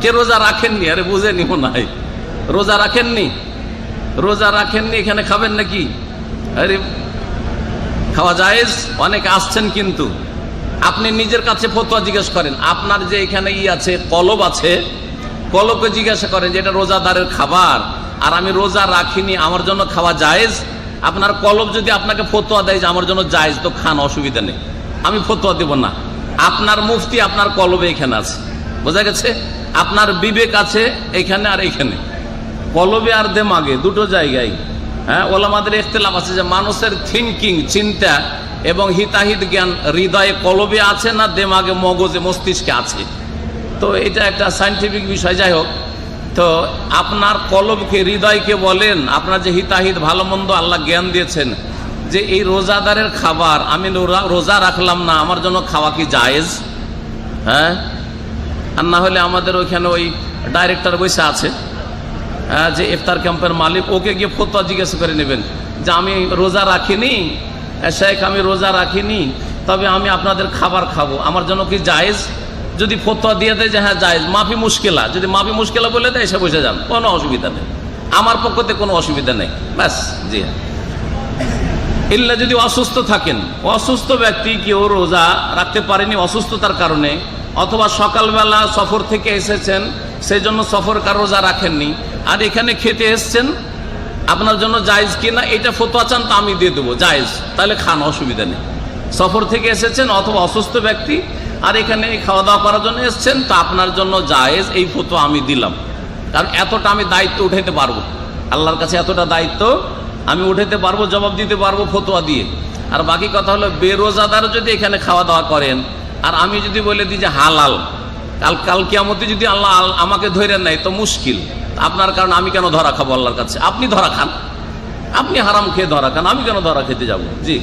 কে রোজা রাখেননি? আরে বুঝেনি মনে হয়। রোজা রাখেননি? রোজা রাখেননি, এখানে খাবেন নাকি? আরে, খাওয়া জায়েজ? অনেকে আসছেন কিন্তু। আপনি নিজের কাছে ফতোয়া জিজ্ঞেস করেন, আপনার যে এখানে ই আছে, কলব আছে, কলবকে জিজ্ঞাসা করেন যে এটা রোজাদারের খাবার। আর আমি রোজা রাখিনি, আমার জন্য খাওয়া জায়েজ? আপনার কলব যদি আপনাকে ফতোয়া দেয় যে আমার জন্য জায়েজ, তো খান, অসুবিধা নেই। আমি ফতোয়া দেব না। আপনার মুফতি আপনার কলবে এখানে আছে। বোঝা গেছে? আপনার বিবেক আছে এখানে আর এখানে। কলবে আর দেমাগে, দুটো জায়গায়। হ্যাঁ ওলামাদের ইখতলাফ আছে যে মানুষের থিঙ্কিং চিন্তা এবং হিতাহিত জ্ঞান হৃদয়ে কলবে আছে না দেমাগে, মগজে, মস্তিষ্কে আছে? তো এটা একটা সাইন্টিফিক বিষয়, যাই হোক। তো আপনার কলবকে হৃদয়কে বলেন, আপনার যে হিতাহিত, ভালো, মন্দ আল্লাহ জ্ঞান দিয়েছেন যে এই রোজাদারের খাবার, আমি রোজা- রোজা রাখলাম না, আমার জন্য খাওয়া কি জায়েজ? হ্যাঁ? আর না হলে আমাদের ওইখানে ওই ডাইরেক্টর বসে আছে হ্যাঁ, যে ইফতার ক্যাম্পের মালিক ওকে গিয়ে ফতোয়া জিজ্ঞেস করে নেবেন যে আমি রোজা রাখিনি হ্যাঁ, শেখ আমি রোজা রাখিনি তবে আমি আপনাদের খাবার খাব। আমার জন্য কি জায়েজ? যদি ফতোয়া দিয়ে দেয় যে হ্যাঁ জায়েজ। মাফি মুশকিলা। যদি মাফি মুশকিলা বলে দেয় এসে বসে যান। কোনো অসুবিধা নেই। আমার পক্ষতে কোনো অসুবিধা নেই। ব্যাস জি। হ্যাঁ ইল্লা যদি অসুস্থ থাকেন অসুস্থ ব্যক্তি কেউ রোজা রাখতে পারেনি অসুস্থতার কারণে অথবা সকালবেলা সফর থেকে এসেছেন সেই জন্য সফরকার রোজা রাখেননি। আর এখানে খেতে এসছেন, আপনার জন্য জায়েজ কিনা এটা ফতোয়া চান তো আমি দিয়ে দেবো, জায়েজ। তাহলে খান, অসুবিধা নেই। সফর থেকে এসেছেন অথবা অসুস্থ ব্যক্তি, আর এখানে খাওয়া দাওয়া করার জন্য এসছেন, তা আপনার জন্য জায়েজ, এই ফতোয়া আমি দিলাম। কারণ এতটা আমি দায়িত্ব উঠাইতে পারব। আল্লাহর কাছে এতটা দায়িত্ব আমি উঠাইতে পারব, জবাব দিতে পারব ফতোয়া দিয়ে। আর বাকি কথা হলো, বেরোজাদার যদি এখানে খাওয়া দাওয়া করেন আর আমি যদি বলে দিই যে হালাল, কাল কাল কিয়ামতে যদি আল্লাহ আল- আমাকে ধরে নেয় তো মুশকিল। আপনার কারণ আমি কেন ধরা খাব আল্লাহর কাছে? আপনি ধরা খান। আপনি হারাম খেয়ে ধরা খান, আমি কেন ধরা খেতে যাব? জি।